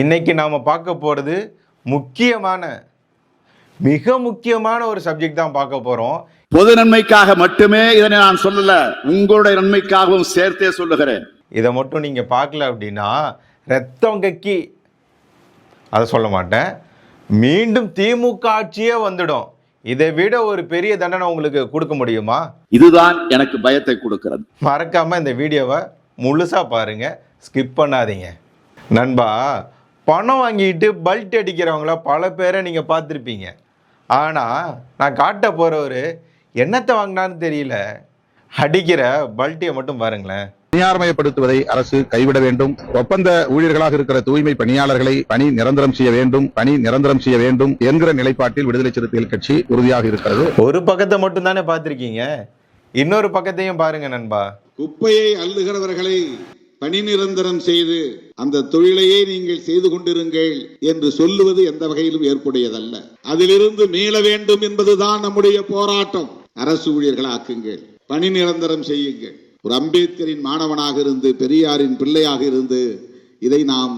இன்னைக்கு நாம் பார்க்க போகிறது முக்கியமான மிக முக்கியமான ஒரு சப்ஜெக்ட் தான் பார்க்க போகிறோம் பொது நன்மைக்காக மட்டுமே இதனை நான் சொல்லல உங்களுடைய நன்மைக்காகவும் சேர்த்தே சொல்லுகிறேன். இதை மட்டும் நீங்கள் பார்க்கல அப்படின்னா ரத்தம் கக்கி. அதை சொல்ல மாட்டேன். மீண்டும் திமுக ஆட்சியே வந்துடும். இதை விட ஒரு பெரிய தண்டனை உங்களுக்கு கொடுக்க முடியுமா? இதுதான் எனக்கு பயத்தை கொடுக்கிறது. மறக்காம இந்த வீடியோவை முழுசா பாருங்க. ஸ்கிப் பண்ணாதீங்க. நண்பா பணம் வாங்கிட்டு பல்ட் அடிக்கிறவங்கள பல பேரை நீங்க பார்த்துருப்பீங்க. ஆனா நான் காட்ட போறவர் என்னத்தை வாங்கினான்னு தெரியல. அடிக்கிற பல்ட்டியை மட்டும் பாருங்களேன். தனியார்மயப்படுத்துவதை அரசு கைவிட வேண்டும். ஒப்பந்த ஊழியர்களாக இருக்கிற தூய்மை பணியாளர்களை பணி நிரந்தரம் செய்ய வேண்டும். பணி நிரந்தரம் செய்ய வேண்டும் என்கிற நிலைப்பாட்டில் விடுதலை சிறுத்தைகள் கட்சி உறுதியாக இருக்கிறது. ஒரு பக்கத்தை மட்டும் தானே பார்த்துருக்கீங்க. இன்னொரு பக்கத்தையும் பாருங்க நண்பா. குப்பையை அள்ளுகிறவர்களை பணி நிரந்தரம் செய்து அந்த தொழிலையே நீங்கள் செய்து கொண்டிருங்கள் என்று சொல்லுவது எந்த வகையிலும் ஏற்புடையதல்ல. அதிலிருந்து மீள வேண்டும் என்பதுதான் நம்முடைய போராட்டம். அரசு ஊழியர்களாக்குங்கள் பணி நிரந்தரம் செய்யுங்கள். ஒரு அம்பேத்கரின் மாணவனாக இருந்து பெரியாரின் பிள்ளையாக இருந்து இதை நாம்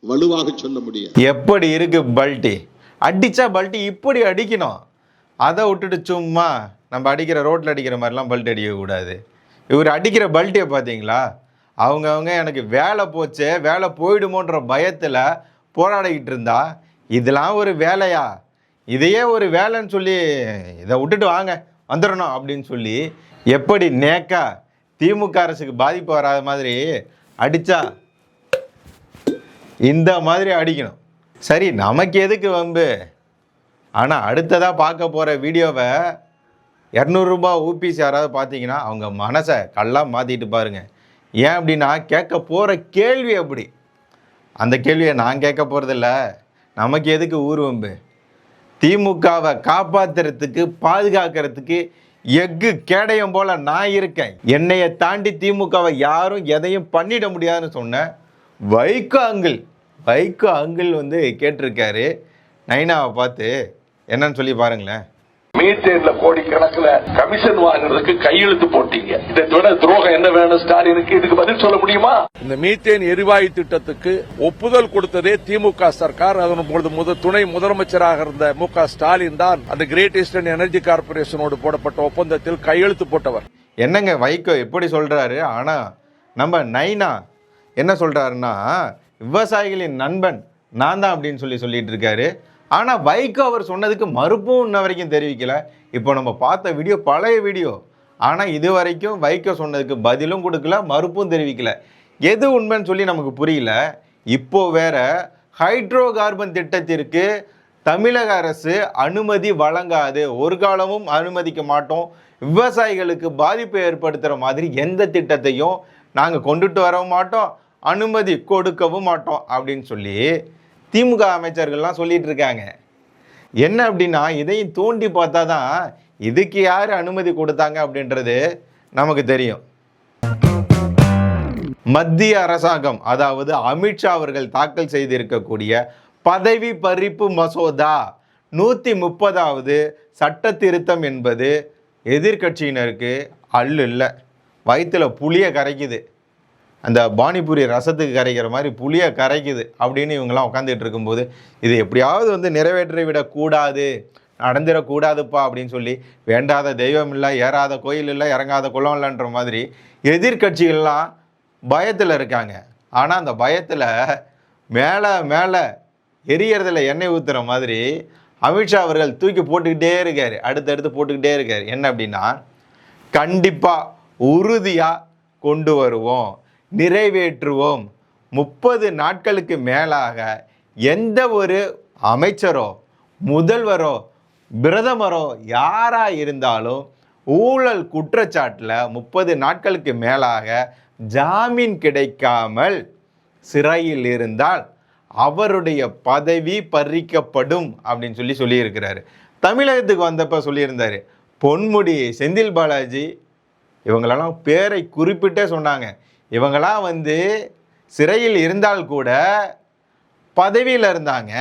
வலுவாக சொல்ல முடியாது. எப்படி இருக்கு பல்ட்டி? அடிச்சா பல்ட்டி இப்படி அடிக்கணும். அதை விட்டுட்டு சும்மா நம்ம அடிக்கிற ரோட்டில் அடிக்கிற மாதிரிலாம் பல்ட் அடிக்கக்கூடாது இவர் அடிக்கிற பல்ட்டியை பார்த்தீங்களா? அவங்கவுங்க எனக்கு வேலை போச்சு வேலை போயிடுமோன்ற பயத்தில் போராடிக்கிட்டு இருந்தா இதெல்லாம் ஒரு வேலையா? இதையே ஒரு வேலைன்னு சொல்லி இதை விட்டுட்டு வாங்க வந்துடணும் அப்படின்னு சொல்லி எப்படி நேக்கா திமுக அரசுக்கு பாதிப்பு வராத மாதிரி அடித்தா இந்த மாதிரி அடிக்கணும். சரி நமக்கு எதுக்கு வம்பு? ஆனால் அடுத்ததாக பார்க்க போகிற வீடியோவை இரநூறுபா ஊபிஸ் யாராவது பார்த்தீங்கன்னா அவங்க மனசை கல்லாக மாற்றிட்டு பாருங்கள் ஏன் அப்படின்னா கேட்க போகிற கேள்வி அப்படி? அந்த கேள்வியை நான் கேட்க போகிறதில்ல நமக்கு எதுக்கு ஊர்வம்பு? திமுகவை காப்பாற்றுறதுக்கு பாதுகாக்கிறதுக்கு எஃகு கேடயம் போல் நான் இருக்கேன். என்னையை தாண்டி திமுகவை யாரும் எதையும் பண்ணிட முடியாதுன்னு சொன்னேன் வைகோ அங்கிள். வைகோ அங்கிள் வந்து கேட்டிருக்காரு. நைனாவை பார்த்து என்னன்னு சொல்லி பாருங்களேன். மீத்தேன்ல கோடிக்கணக்குல கமிஷன் வாங்குறதுக்கு கையெழுத்து போட்டீங்க. இதை விட துரோகம் என்ன வேணும் ஸ்டாலினுக்கு? இதுக்கு பதில் சொல்ல முடியுமா? இந்த மீத்தேன் எரிவாயு திட்டத்துக்கு ஒப்புதல் கொடுத்ததே திமுக சர்க்கார். அதன் பொழுது முத துணை முதலமைச்சராக இருந்த மு க ஸ்டாலின் தான் அந்த கிரேட் ஈஸ்டர்ன் எனர்ஜி கார்பரேஷனோடு போடப்பட்ட ஒப்பந்தத்தில் கையெழுத்து போட்டவர். என்னங்க வைகோ எப்படி சொல்றாரு? ஆனா நம்ம நைனா என்ன சொல்றாருன்னா விவசாயிகளின் நண்பன் நான் தான் அப்படின்னு சொல்லி சொல்லிட்டு இருக்காரு. ஆனால் வைகோ அவர் சொன்னதுக்கு மறுப்பும் இன்ன வரைக்கும் தெரிவிக்கல. இப்போ நம்ம பார்த்த வீடியோ பழைய வீடியோ. ஆனால் இது வரைக்கும் வைகோ சொன்னதுக்கு பதிலும் கொடுக்கல மறுப்பும் தெரிவிக்கல. எது உண்மைன்னு சொல்லி நமக்கு புரியல. இப்போ வேற ஹைட்ரோ கார்பன் திட்டத்திற்கு தமிழக அரசு அனுமதி வழங்காது. ஒரு காலமும் அனுமதிக்க மாட்டோம். விவசாயிகளுக்கு பாதிப்பு ஏற்படுத்துகிற மாதிரி எந்த திட்டத்தையும் நாங்கள் கொண்டுட்டு வரவும் மாட்டோம். அனுமதி கொடுக்கவும் மாட்டோம் அப்படின்னு சொல்லி திமுக அமைச்சர்கள்லாம் சொல்லிட்டு இருக்காங்க. என்ன அப்படின்னா இதையும் தோண்டி பார்த்தா தான் இதுக்கு யார் அனுமதி கொடுத்தாங்க அப்படின்றது நமக்கு தெரியும். மத்திய அரசாங்கம் அதாவது அமித்ஷா அவர்கள் தாக்கல் செய்திருக்கக்கூடிய பதவி பறிப்பு மசோதா நூற்றி முப்பதாவது சட்ட திருத்தம் என்பது எதிர்க்கட்சியினருக்கு அல்லு இல்லை வயிற்றுல புளிய கரைக்குது. அந்த பானிபூரி ரசத்துக்கு கரைக்கிற மாதிரி புளிய கரைக்குது அப்படின்னு இவங்கெல்லாம் உட்காந்துட்டு இருக்கும்போது இது எப்படியாவது வந்து நிறைவேற்றி விடக்கூடாது நடந்துடக்கூடாதுப்பா அப்படின்னு சொல்லி வேண்டாத தெய்வம் இல்லை ஏறாத கோயில் இல்லை இறங்காத குளம் இல்லைன்ற மாதிரி எதிர்க்கட்சிகள்லாம் பயத்தில் இருக்காங்க. ஆனால் அந்த பயத்தில் மேலே மேலே எரியறதில் எண்ணெய் ஊற்றுற மாதிரி அமித்ஷா அவர்கள் தூக்கி போட்டுக்கிட்டே இருக்கார். அடுத்தடுத்து போட்டுக்கிட்டே இருக்கார். என்ன அப்படின்னா கண்டிப்பாக உறுதியாக கொண்டு வருவோம். நிறைவேற்றுவோம். முப்பது நாட்களுக்கு மேலாக எந்த ஒரு அமைச்சரோ முதல்வரோ பிரதமரோ யாராக இருந்தாலும் ஊழல் குற்றச்சாட்டில் முப்பது நாட்களுக்கு மேலாக ஜாமீன் கிடைக்காமல் சிறையில் இருந்தால் அவருடைய பதவி பறிக்கப்படும் அப்படின்னு சொல்லி சொல்லியிருக்கிறாரு. தமிழகத்துக்கு வந்தப்போ சொல்லியிருந்தார். பொன்முடி செந்தில் பாலாஜி இவங்களெல்லாம் பேரை குறிப்பிட்டே சொன்னாங்க. இவங்களாம் வந்து சிறையில் இருந்தால் கூட பதவியில் இருந்தாங்க.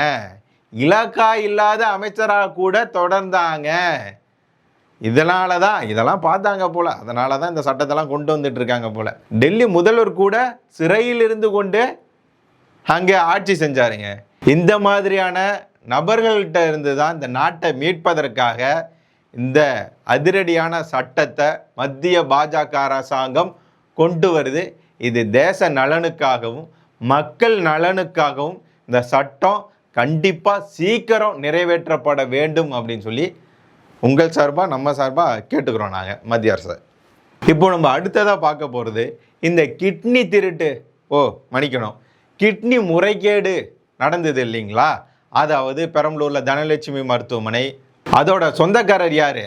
இலாக்கா இல்லாத அமைச்சராக கூட தொடர்ந்தாங்க. இதனால தான் இதெல்லாம் பார்த்தாங்க போல. அதனால தான் இந்த சட்டத்தெல்லாம் கொண்டு வந்துட்டு இருக்காங்க போல. டெல்லி முதல்வர் கூட சிறையில் இருந்து கொண்டு அங்கே ஆட்சி செஞ்சாருங்க. இந்த மாதிரியான நபர்கள்கிட்ட இருந்து தான் இந்த நாட்டை மீட்பதற்காக இந்த அதிரடியான சட்டத்தை மத்திய பாஜக அரசாங்கம் கொண்டு வருது. இது தேச நலனுக்காகவும் மக்கள் நலனுக்காகவும் இந்த சட்டம் கண்டிப்பாக சீக்கிரம் நிறைவேற்றப்பட வேண்டும் அப்படின்னு சொல்லி உங்கள் சார்பாக நம்ம சார்பாக கேட்டுக்கிறோம் நாங்கள் மத்திய அரசு. இப்போ நம்ம அடுத்ததாக பார்க்க போகிறது இந்த கிட்னி திருட்டு. ஓ மன்னிக்கணும். கிட்னி முறைகேடு நடந்தது இல்லைங்களா? அதாவது பெரம்பலூரில் தனலட்சுமி மருத்துவமனை. அதோட சொந்தக்காரர் யார்?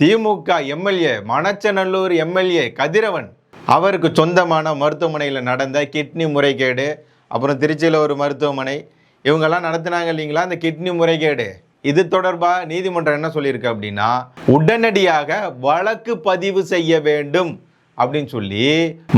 DMK MLA Manachanallur MLA Kathiravan. அவருக்கு சொந்தமான மருத்துவமனையில் நடந்த கிட்னி முறைகேடு அப்புறம் திருச்சியில் ஒரு மருத்துவமனை. இவங்கெல்லாம் நடத்துனாங்க இல்லைங்களா? அந்த கிட்னி முறைகேடு. இது தொடர்பாக நீதிமன்றம் என்ன சொல்லியிருக்கு அப்படின்னா உடனடியாக வழக்கு பதிவு செய்ய வேண்டும் அப்படின்னு சொல்லி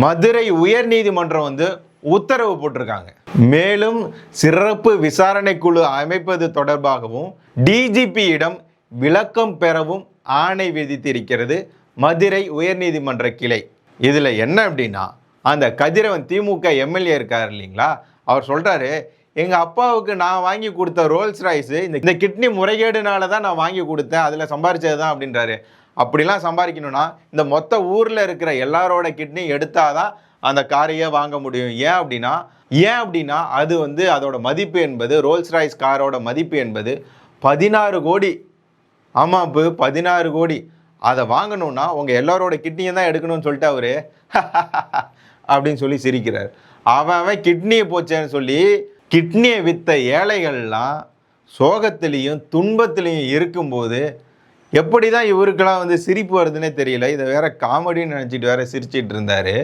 மதுரை உயர் நீதிமன்றம் வந்து உத்தரவு போட்டிருக்காங்க. மேலும் சிறப்பு விசாரணை குழு அமைப்பது தொடர்பாகவும் டிஜிபியிடம் விளக்கம் பெறவும் ஆணை விதித்திருக்கிறது மதுரை உயர்நீதிமன்ற கிளை. இதில் என்ன அப்படின்னா அந்த கதிரவன் திமுக எம்எல்ஏ இருக்கார் இல்லைங்களா? அவர் சொல்கிறாரு எங்கள் அப்பாவுக்கு நான் வாங்கி கொடுத்த ரோல்ஸ் ராய்ஸு இந்த இந்த கிட்னி முறைகேடுனால தான் நான் வாங்கி கொடுத்தேன் அதில் சம்பாரிச்சது தான் அப்படின்றாரு. அப்படிலாம் சம்பாதிக்கணும்னா இந்த மொத்த ஊரில் இருக்கிற எல்லாரோட கிட்னி எடுத்தாதான் அந்த காரையே வாங்க முடியும். ஏன் அப்படின்னா ஏன் அப்படின்னா அது வந்து அதோட மதிப்பு என்பது ரோல்ஸ் ராய்ஸ் காரோட மதிப்பு என்பது பதினாறு கோடி. ஆமாம் இப்போ பதினாறு கோடி. அதை வாங்கணும்னா உங்கள் எல்லாரோட கிட்னியை தான் எடுக்கணும்னு சொல்லிட்டு அவரு அப்படின்னு சொல்லி சிரிக்கிறார். அவன் அவன் கிட்னியை போச்சேன்னு சொல்லி கிட்னியை விற்ற ஏழைகள்லாம் சோகத்திலையும் துன்பத்திலையும் இருக்கும்போது எப்படி தான் இவருக்கெல்லாம் வந்து சிரிப்பு வருதுன்னே தெரியல. இதை வேற காமெடின்னு நினச்சிட்டு வேற சிரிச்சிட்டு இருந்தாரு.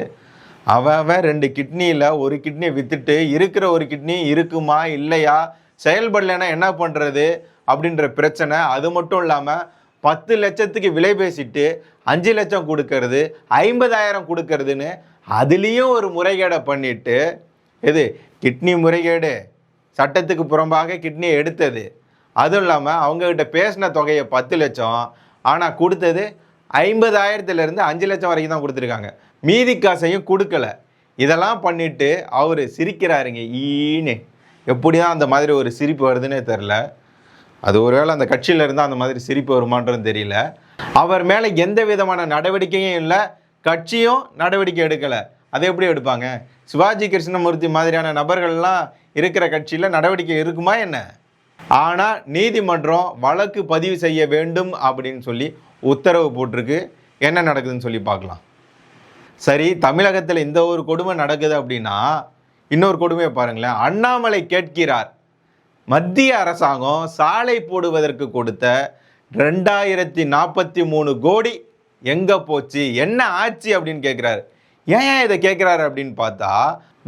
அவன் அவன் ரெண்டு கிட்னியில் ஒரு கிட்னியை விற்றுட்டு இருக்கிற ஒரு கிட்னி இருக்குமா இல்லையா செயல்படலைன்னா என்ன பண்ணுறது அப்படின்ற பிரச்சனை. அது மட்டும் இல்லாமல் பத்து லட்சத்துக்கு விலை பேசிட்டு அஞ்சு லட்சம் கொடுக்கறது ஐம்பதாயிரம் கொடுக்கறதுன்னு அதுலேயும் ஒரு முறைகேடை பண்ணிட்டு எது? கிட்னி முறைகேடு. சட்டத்துக்கு புறம்பாக கிட்னியை எடுத்தது. அதுவும் இல்லாமல் அவங்கக்கிட்ட பேசின தொகையை பத்து லட்சம். ஆனால் கொடுத்தது ஐம்பதாயிரத்துலேருந்து அஞ்சு லட்சம் வரைக்கும் தான் கொடுத்துருக்காங்க. மீதி காசையும் கொடுக்கல. இதெல்லாம் பண்ணிட்டு அவர் சிரிக்கிறாருங்க ஈன்னு. எப்படி தான் அந்த மாதிரி ஒரு சிரிப்பு வருதுன்னே தெரில அது ஒருவேளை அந்த கட்சியில் இருந்தால் அந்த மாதிரி சிரிப்பு வருமான்றது தெரியல. அவர் மேலே எந்த விதமான நடவடிக்கையும் இல்லை. கட்சியும் நடவடிக்கை எடுக்கலை. அதை எப்படி எடுப்பாங்க? சிவாஜி கிருஷ்ணமூர்த்தி மாதிரியான நபர்கள்லாம் இருக்கிற கட்சியில் நடவடிக்கை இருக்குமா என்ன? ஆனால் நீதிமன்றம் வழக்கு பதிவு செய்ய வேண்டும் அப்படின்னு சொல்லி உத்தரவு போட்டிருக்கு. என்ன நடக்குதுன்னு சொல்லி பார்க்கலாம். சரி தமிழகத்தில் இந்த ஒரு கொடுமை நடக்குது அப்படின்னா இன்னொரு கொடுமையை பாருங்களேன். அண்ணாமலை கேட்கிறார். மத்திய அரசாங்கம் சாலை போடுவதற்கு கொடுத்த ரெண்டாயிரத்தி நாற்பத்தி மூணு கோடி எங்கே போச்சு? என்ன ஆச்சு அப்படின்னு கேட்குறாரு ஏன் இதை கேட்குறாரு அப்படின்னு பார்த்தா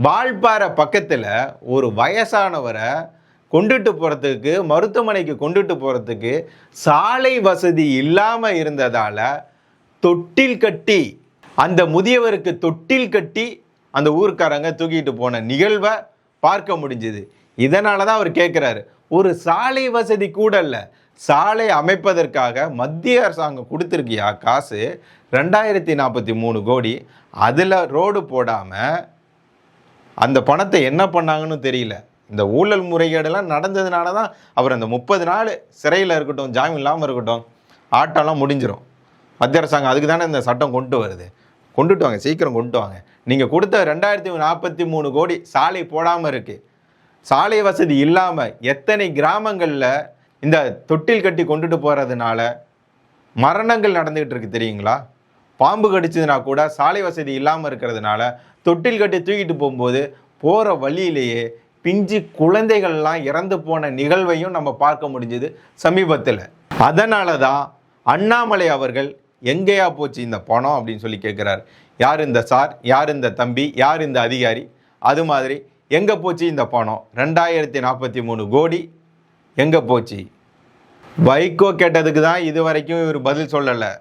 வால்பாறை பக்கத்தில் ஒரு வயசானவரை கொண்டுட்டு போகிறதுக்கு மருத்துவமனைக்கு கொண்டுட்டு போகிறதுக்கு சாலை வசதி இல்லாமல் இருந்ததால் தொட்டில் கட்டி அந்த முதியவருக்கு தொட்டில் கட்டி அந்த ஊர்க்காரங்க தூக்கிட்டு போன நிகழ்வை பார்க்க முடிஞ்சுது. இதனால தான் அவர் கேட்குறாரு. ஒரு சாலை வசதி கூட இல்லை. சாலை அமைப்பதற்காக மத்திய அரசாங்கம் கொடுத்துருக்கியா காசு ரெண்டாயிரத்தி நாற்பத்தி மூணு கோடி. அதில் ரோடு போடாமல் அந்த பணத்தை என்ன பண்ணாங்கன்னு தெரியல. இந்த ஊழல் முறைகேடெல்லாம் நடந்ததுனால தான் அவர் அந்த முப்பது நாள் சிறையில் இருக்கட்டும் ஜாமீன் இல்லாமல் இருக்கட்டும் ஆட்டம்லாம் முடிஞ்சிடும் மத்திய அரசாங்கம் அதுக்கு தானே இந்த சட்டம் கொண்டு வருது. கொண்டுட்டு வாங்க சீக்கிரம் கொண்டு வாங்க. நீங்கள் கொடுத்த ரெண்டாயிரத்தி நாற்பத்தி மூணு கோடி சாலை போடாமல் இருக்குது சாலை வசதி இல்லாமல் எத்தனை கிராமங்களில் இந்த தொட்டில் கட்டி கொண்டுட்டு போகிறதுனால மரணங்கள் நடந்துக்கிட்டு இருக்கு தெரியுங்களா? பாம்பு கடிச்சதுனா கூட சாலை வசதி இல்லாமல் இருக்கிறதுனால தொட்டில் கட்டி தூக்கிட்டு போகும்போது போகிற வழியிலேயே பிஞ்சு குழந்தைகள்லாம் இறந்து போன நிகழ்வையும் நம்ம பார்க்க முடிஞ்சது சமீபத்தில். அதனால தான் அண்ணாமலை அவர்கள் எங்கேயா போச்சு இந்த பணம் அப்படின்னு சொல்லி கேட்குறாரு யார் இந்த சார்? யார் இந்த தம்பி? யார் இந்த அதிகாரி? அது மாதிரி எங்கே போச்சு இந்த பணம்? ரெண்டாயிரத்தி நாற்பத்தி மூணு கோடி. எங்கே போச்சு? வைகோ கேட்டதுக்கு தான் இது வரைக்கும் இவர் பதில் சொல்லலை.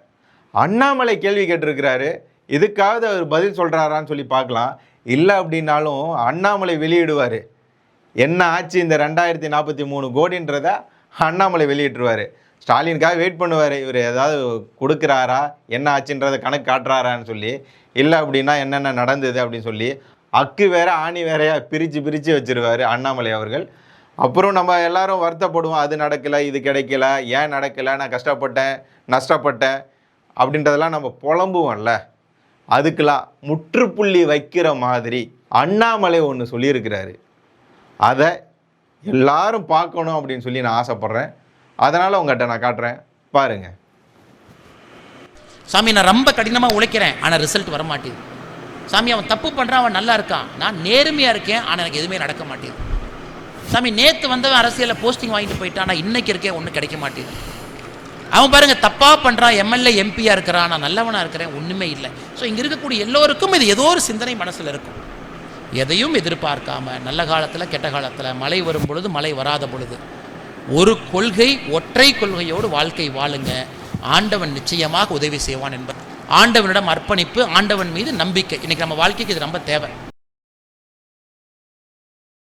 அண்ணாமலை கேள்வி கேட்டிருக்கிறாரு. இதுக்காவது அவர் பதில் சொல்கிறாரான்னு சொல்லி பார்க்கலாம். இல்லை அப்படின்னாலும் அண்ணாமலை வெளியிடுவார். என்ன ஆச்சு இந்த ரெண்டாயிரத்தி நாற்பத்தி மூணு கோடின்றத அண்ணாமலை வெளியிட்டுருவார். ஸ்டாலினுக்காக வெயிட் பண்ணுவார். இவர் ஏதாவது கொடுக்குறாரா? என்ன ஆச்சுன்றதை கணக்கு காட்டுறாரான்னு சொல்லி. இல்லை அப்படின்னா என்னென்ன நடந்தது அப்படின்னு சொல்லி அக்கு வேற ஆணி வேறையா பிரித்து பிரித்து வச்சிருவாரு அண்ணாமலை அவர்கள். அப்புறம் நம்ம எல்லாரும் வருத்தப்படுவோம் அது நடக்கலை இது கிடைக்கல ஏன் நடக்கலை நான் கஷ்டப்பட்டேன் நஷ்டப்பட்டேன் அப்படின்றதெல்லாம் நம்ம புலம்புவோம்ல. அதுக்கெல்லாம் முற்றுப்புள்ளி வைக்கிற மாதிரி அண்ணாமலை ஒன்று சொல்லியிருக்கிறாரு. அதை எல்லாரும் பார்க்கணும் அப்படின்னு சொல்லி நான் ஆசைப்பட்றேன். அதனால் உங்கள்கிட்ட நான் காட்டுறேன். பாருங்கள் சாமி நான் ரொம்ப கடினமாக உழைக்கிறேன் ஆனால் ரிசல்ட் வர மாட்டேது சாமி அவன் தப்பு பண்ணுறான் அவன் நல்லா இருக்கான். நான் நேர்மையாக இருக்கேன் ஆனால் எனக்கு எதுவுமே நடக்க மாட்டேது சாமி நேற்று வந்தவன் அரசியலில் போஸ்டிங் வாங்கிட்டு போயிட்டான் ஆனால் இன்றைக்கி இருக்கேன் ஒன்றும் கிடைக்க மாட்டேது அவன் பாருங்கள் தப்பாக பண்ணுறான் எம்எல்ஏ எம்பியாக இருக்கிறான் நான் நல்லவனாக இருக்கிறேன் ஒன்றுமே இல்லை. ஸோ இங்கே இருக்கக்கூடிய எல்லோருக்கும் இது ஏதோ ஒரு சிந்தனை மனசில் இருக்கும். எதையும் எதிர்பார்க்காம நல்ல காலத்தில் கெட்ட காலத்தில் மழை வரும் பொழுது மழை வராத பொழுது ஒரு கொள்கை ஒற்றை கொள்கையோடு வாழ்க்கை வாழுங்க. ஆண்டவன் நிச்சயமாக உதவி செய்வான் என்பது ஆண்டவனிடம் அர்ப்பணிப்பு ஆண்டவன் மீது நம்பிக்கை. இன்றைக்கி நம்ம வாழ்க்கைக்கு இது ரொம்ப தேவை.